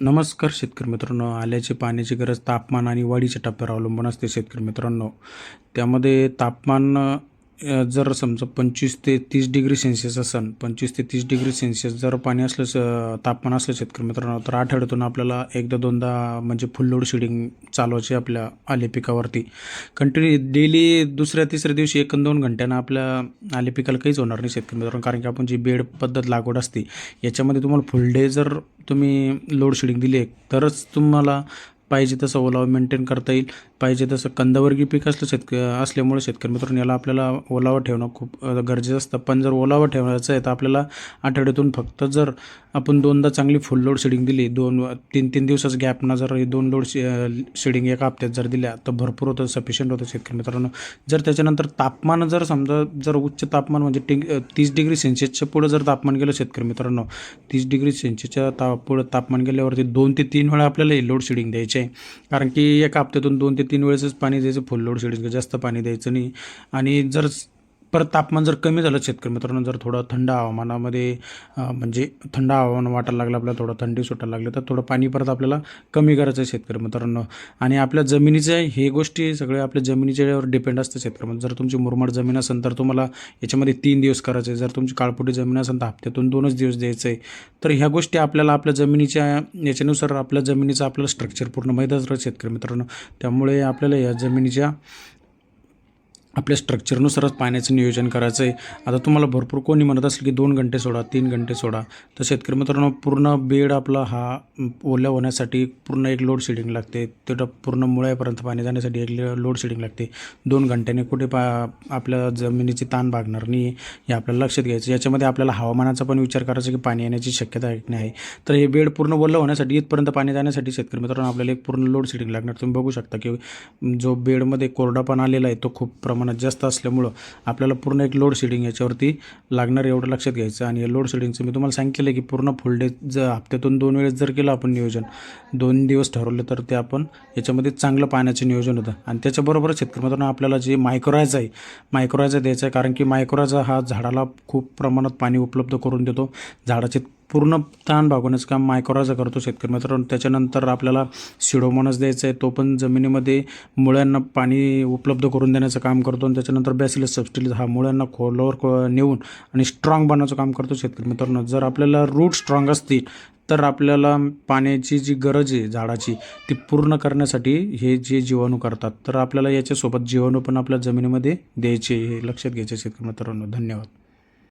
नमस्कार शेतकरी मित्रांनो आल्याची पाण्याची गरज तापमान आणि वाढीच्या टप्प्यावर अवलंबून असते शेतकरी मित्रांनो. त्यामध्ये तापमान जर समजा पंचवीस ते तीस डिग्री सेल्सिअस असेल पंचवीस ते तीस डिग्री सेल्सिअस जर पाणी असलं तापमान असलं शेतकरी मित्रांनो तर आठवड्यातून आपल्याला एकदा दोनदा म्हणजे फुल लोड शेडिंग चालवायची आपल्या आले पिकावरती. कंटिन्यू डेली दुसऱ्या तिसऱ्या दिवशी एक दोन घंट्यानं आपल्या आले पिकाला काहीच होणार नाही शेतकरी मित्रांनो कारण की आपण जी बेड पद्धत लागवड असते याच्यामध्ये तुम्हाला फुल डे जर तुम्ही लोड शेडिंग दिली तरच तुम्हाला पाहिजे तसं ओलावा मेंटेन करता येईल. पाहिजे तसं कंदवर्गीय पीक असलं शेतक असल्यामुळे शेतकरी मित्रांनो याला आपल्याला ओलावा ठेवणं खूप गरजेचं असतं. पण जर ओलावा ठेवायचं आहे तर आपल्याला आठवड्यातून फक्त जर आपण दोनदा चांगली फुल लोड शेडिंग दिली दोन तीन तीन दिवसाचं गॅपनं जर दोन लोड शेडिंग एका हप्त्यात जर दिल्या तर भरपूर होतं सफिशियंट होतं शेतकरी मित्रांनो. जर त्याच्यानंतर तापमान जर समजा जर उच्च तापमान म्हणजे टिंग तीस डिग्री सेल्सिअसच्या पुढं जर तापमान गेलं शेतकरी मित्रांनो तीस डिग्री सेल्सिअसच्या ता पुढं तापमान गेल्यावरती दोन ते तीन वेळा आपल्याला हे लोड शेडिंग द्यायचे आहे. कारण की एका हप्त्यातून दोन ते तीन वेळेसच पाणी द्यायचं फुल लोड शेडिंग जास्त पाणी द्यायचं नाही. आणि जर परत तापमान जर कमी झालं शेतकरी मित्रांनो जर थोडं थंड हवामानामध्ये म्हणजे थंड हवामान वाटायला लागलं आपल्याला थोडं थंडी सुटायला लागली तर थोडं पाणी परत आपल्याला कमी करायचं आहे शेतकरी मित्रांनो. आणि आपल्या जमिनीचे हे गोष्टी सगळे आपल्या जमिनीच्यावर डिपेंड असतं शेतकरी जर तुमची मुरमाड जमीन असेल तर तुम्हाला याच्यामध्ये तीन दिवस करायचे आहे. जर तुमची काळपोटी जमीन असेल तर हप्त्यातून दोनच दिवस द्यायचं आहे. तर ह्या गोष्टी आपल्याला आपल्या जमिनीच्या याच्यानुसार आपल्या जमिनीचं आपल्याला स्ट्रक्चर पूर्ण माहीत असतं शेतकरी मित्रांनो. त्यामुळे आपल्याला या जमिनीच्या आपल्या स्ट्रक्चरनुसारच पाण्याचं नियोजन करायचं आहे आता तुम्हाला भरपूर कोणी म्हणत असेल की दोन घंटे सोडा तीन घंटे सोडा. तर शेतकरी मित्रांनो पूर्ण बेड आपला हा ओल्या होण्यासाठी पूर्ण एक लोड शेडिंग लागते. तेवढं पूर्ण मुळ्यापर्यंत पाणी जाण्यासाठी एक लोड शेडिंग लागते. दोन घंट्याने कुठे पा आपल्या जमिनीची ताण भागणार नाही हे आपल्याला लक्षात घ्यायचं. याच्यामध्ये आपल्याला हवामानाचा पण विचार करायचा की पाणी येण्याची शक्यता आहे नाही. तर हे बेड पूर्ण ओलं होण्यासाठी इथपर्यंत पाणी जाण्यासाठी शेतकरी मित्रांनो आपल्याला एक पूर्ण लोड शेडिंग लागणार. तुम्ही बघू शकता की जो बेडमध्ये कोरडापण आलेला आहे तो खूप प्रमाणात जास्त असल्यामुळं आपल्याला पूर्ण एक लोड शेडिंग याच्यावरती लागणार एवढं लक्षात घ्यायचं. आणि या लोड शेडिंगचं मी तुम्हाला सांगितलं की पूर्ण फुल डे जर हप्त्यातून दोन वेळेस जर केलं आपण नियोजन दोन दिवस ठरवलं तर ते आपण याच्यामध्ये चांगलं पाण्याचं नियोजन होतं. आणि त्याच्याबरोबरच शेतकऱ्यांना आपल्याला जे मायक्रोरायझा आहे मायक्रोरायझा द्यायचा आहे. कारण की मायक्रोरायझा हा झाडाला खूप प्रमाणात पाणी उपलब्ध करून देतो. झाडाचे पूर्ण ताण भागवण्याचं काम मायक्रोरायझा करतो शेतकरी मित्रांनो त्याच्यानंतर आपल्याला सिडोमोनस द्यायचं आहे तो पण जमिनीमध्ये मुळ्यांना पाणी उपलब्ध करून देण्याचं काम करतो आणि त्याच्यानंतर बॅसिलस सबस्टिलीज हा मुळ्यांना खोलवर नेऊन आणि स्ट्रॉंग बनवायचं काम करतो शेतकरी मित्रांनो. जर आपल्याला रूट स्ट्रॉंग असतील तर आपल्याला पाण्याची जी गरज आहे झाडाची ती पूर्ण करण्यासाठी हे जे जीवाणू करतात तर आपल्याला याच्यासोबत जीवाणू पण आपल्या जमिनीमध्ये द्यायचे हे लक्षात घ्यायचे शेतकरी मित्रांनो. धन्यवाद.